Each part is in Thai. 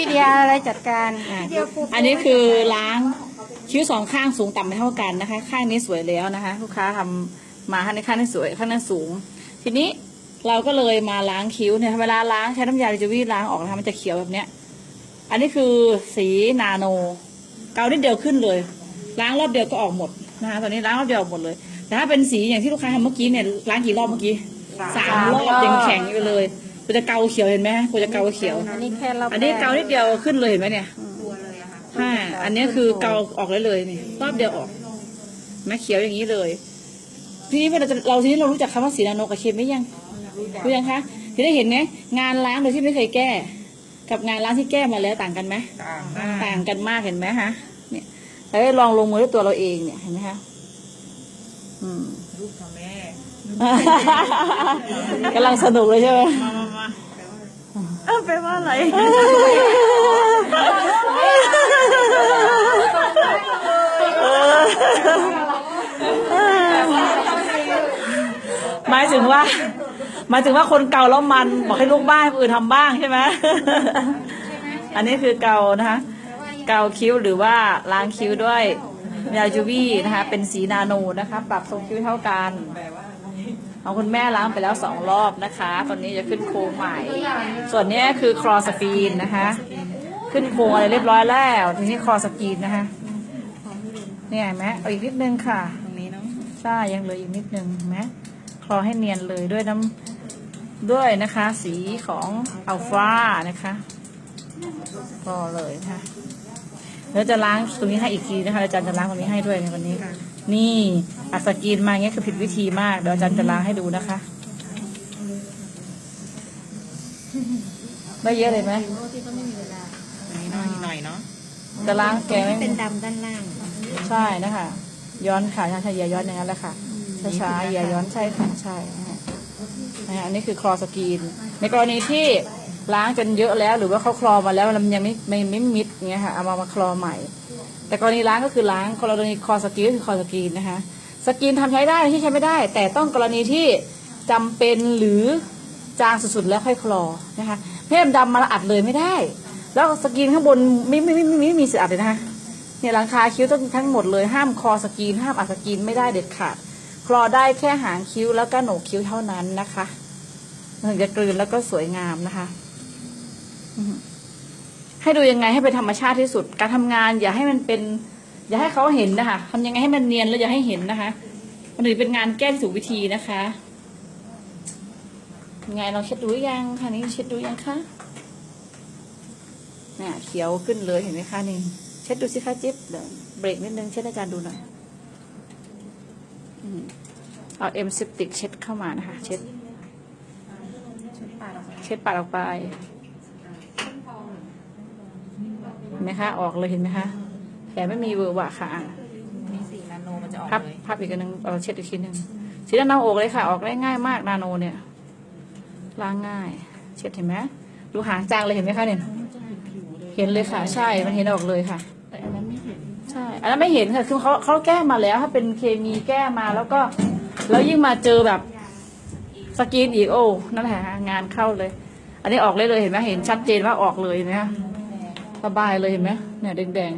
พี่เดียอะไรจัดการอะอันนี้คือล้างคิ้วสองข้างสูงต่ำไม่เท่ากันนะคะ ข้างนี้สวยแล้วนะคะ ลูกค้าทำมาข้างนี้ข้างนี้สวยข้างนั้นสูง ทีนี้เราก็เลยมาล้างคิ้วเนี่ยเวลาล้างใช้น้ำยาดิจวีล้างออกนะคะมันจะเขียวแบบเนี้ย อันนี้คือสีนาโน เกานิดเดียวขึ้นเลย ล้างรอบเดียวก็ออกหมดนะคะตอนนี้ล้างรอบเดียวออกหมดเลย แต่ถ้าเป็นสีอย่างที่ลูกค้าทำเมื่อกี้เนี่ยล้างกี่รอบเมื่อกี้สามรอบยังแข็งอยู่เลย กูจะเกาเขียวเห็นไหมกูจะเกาเขียว อันนี้แค่รอบอันนี้เกานิดเดียวขึ้นเลยเห็นไหมเนี่ยตัวเลยอะค่ะห้าอันนี้คือเกาออกเลยเลยนี่รอบเดียวออกแม่เขียวอย่างนี้เลย ทีนี้เราจะเราทีนี้เรารู้จักคำว่าสีนาโนกับเคมียังรู้ยังคะทีได้เห็นไหมงานล้างโดยที่ไม่เคยแก้ กับงานล้างที่แก้มาแล้วต่างกันไหมต่างมากต่างกันมากเห็นไหมฮะเนี่ยแล้วลองลงมือด้วยตัวเราเองเนี่ยเห็นไหมคะอืมลูกค่ะแม่กำลังสนุกเลยใช่ไหม มามามาเออ แปลว่าอะไรหมายถึงว่าหมายถึงว่าคนเก่าแล้วมันบอกให้ลูกบ้านอื่นทำบ้างใช่ไหมอันนี้คือเก่านะคะเกาคิ้วหรือว่าล้างคิ้วด้วยยาจูบี้นะคะเป็นสีนาโนนะคะ ปรับทรงคิ้วเท่ากัน ของคุณแม่ล้างไปแล้วสองรอบนะคะ ตอนนี้จะขึ้นโครงใหม่ ส่วนนี้คือครอสกรีนนะคะ ขึ้นโครงอะไรเรียบร้อยแล้วทีนี้ครอสกรีนนะคะเนี่ยเห็นไหมเอาอีกนิดนึงค่ะตรงนี้เนาะใช่ยังเหลืออีกนิดนึงเห็นไหมคลอให้เนียนเลยด้วยน้ำด้วยนะคะ สีของอัลฟานะคะคลอเลยนะคะแล้วจะล้างตรงนี้ให้อีกทีนะคะอาจารย์จะล้างตรงนี้ให้ด้วยในวันนี้ นี่อัดสกรีนมาอย่างเงี้ยคือผิดวิธีมาก เดี๋ยวอาจารย์จะล้างให้ดูนะคะ ได้เยอะเลยไหมตรงนี้หน่อยหน่อยเนาะจะล้างแกไม่เป็นดำด้านล่าง ใช่นะคะ ย้อนค่ะใช่ใช่อย่าย้อนอย่างนั้นแหละค่ะช้าๆอย่าย้อนใช่ค่ะใช่นะคะนะคะอันนี้คือคลอสกรีน ในกรณีที่ล้างจนเยอะแล้ว หรือว่าเขาคลอมาแล้วแล้วมันยังไม่ไม่ไม่มิดเงี้ยค่ะเอามามาคลอใหม่ แต่กรณีล้างก็คือล้างกรณีคอสกรีนก็คือคอสกรีนนะคะ สกรีนทำใช้ได้ที่ใช้ไม่ได้ แต่ต้องกรณีที่จำเป็นหรือจางสุดๆแล้วค่อยคลอนะคะไม่มดำมาล้วอัดเลยไม่ได้ แล้วสกรีนข้างบนไม่ไม่ไม่ไม่ไม่มีสิทธิ์อัดเลยนะคะเนี่ยหลังคาคิ้วต้องทั้งหมดเลยห้ามคอสกรีนห้ามอัดสกรีนไม่ได้เด็ดขาดคลอได้แค่หางคิ้วแล้วก็โหนกคิ้วเท่านั้นนะคะถึงจะกลืนแล้วก็สวยงามนะคะอื ให้ดูยังไงให้เป็นธรรมชาติที่สุด การทำงานอย่าให้มันเป็น อย่าให้เขาเห็นนะคะทำยังไงให้มันเนียนแล้วอย่าให้เห็นนะคะ มันถึงเป็นงานแก้ที่ถูกวิธีนะคะยังไงเราเช็ดดูยังคะนี่เช็ดดูยังคะเนี่ยเขียวขึ้นเลยเห็นไหมคะนี่เช็ดดูสิคะจิ๊บเดี๋ยวเบรกนิดนึงเช็ดอาจารย์ดูหน่อยเอาเอ็มซิปติกเช็ดเข้ามานะคะ เช็ด เช็ดปาดออกไป เห็น ไหมคะ ออกเลยเห็นไหมคะแผลไม่มีเวอร์วะค่ะอะมีสีนาโนมันจะออกพับเลยพับอีกอันหนึงเอาเช็ดอีกทีหนึ่งสีด้านหน้าอกเลยค่ะ ออกได้ง่ายมากนาโนเนี่ยล้างง่าย เช็ดเห็นไหมดูหางจางเลยเห็นไหมคะเนี่ยเห็นเลยค่ะใช่มันเห็นออกเลยค่ะแต่อันนั้นไม่เห็นใช่อันนั้นไม่เห็นค่ะคือเขาเขาแก้มาแล้ว ถ้าเป็นเคมีแก้มาแล้วก็แล้วยิ่งมาเจอแบบสกรีนอีกโอ้นั่นแหละค่ะงานเข้าเลย อันนี้ออกเลยเลยเห็นไหมเห็นชัดเจนว่าออกเลยนะคะ สบายเลยเห็นไหมเนี่ยแดง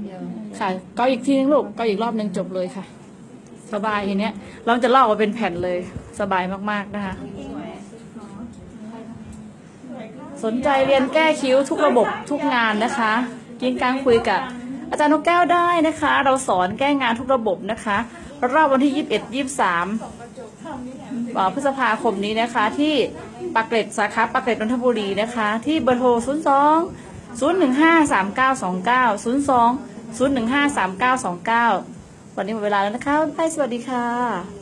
ๆค่ะเกาอีกทีนึงลูกเกาอีกรอบนึงจบเลยค่ะ สบายทีเนี้ยเราจะลอกมาเป็นแผ่นเลย สบายมากๆนะคะ สนใจเรียนแก้คิ้วทุกระบบทุกงานนะคะกินกลางคุยกับ อาจารย์นกแก้วได้นะคะ เราสอนแก้งานทุกระบบนะคะรอบวันที่ 21 23อ่าพฤษภาคมนี้นะคะ ที่ปากเกร็ดสาขาปากเกร็ดนนทบุรีนะคะ ที่เบอร์โทร 02 015 3929 02 015 3929วันนี้หมดเวลาแล้วนะคะไปสวัสดีค่ะ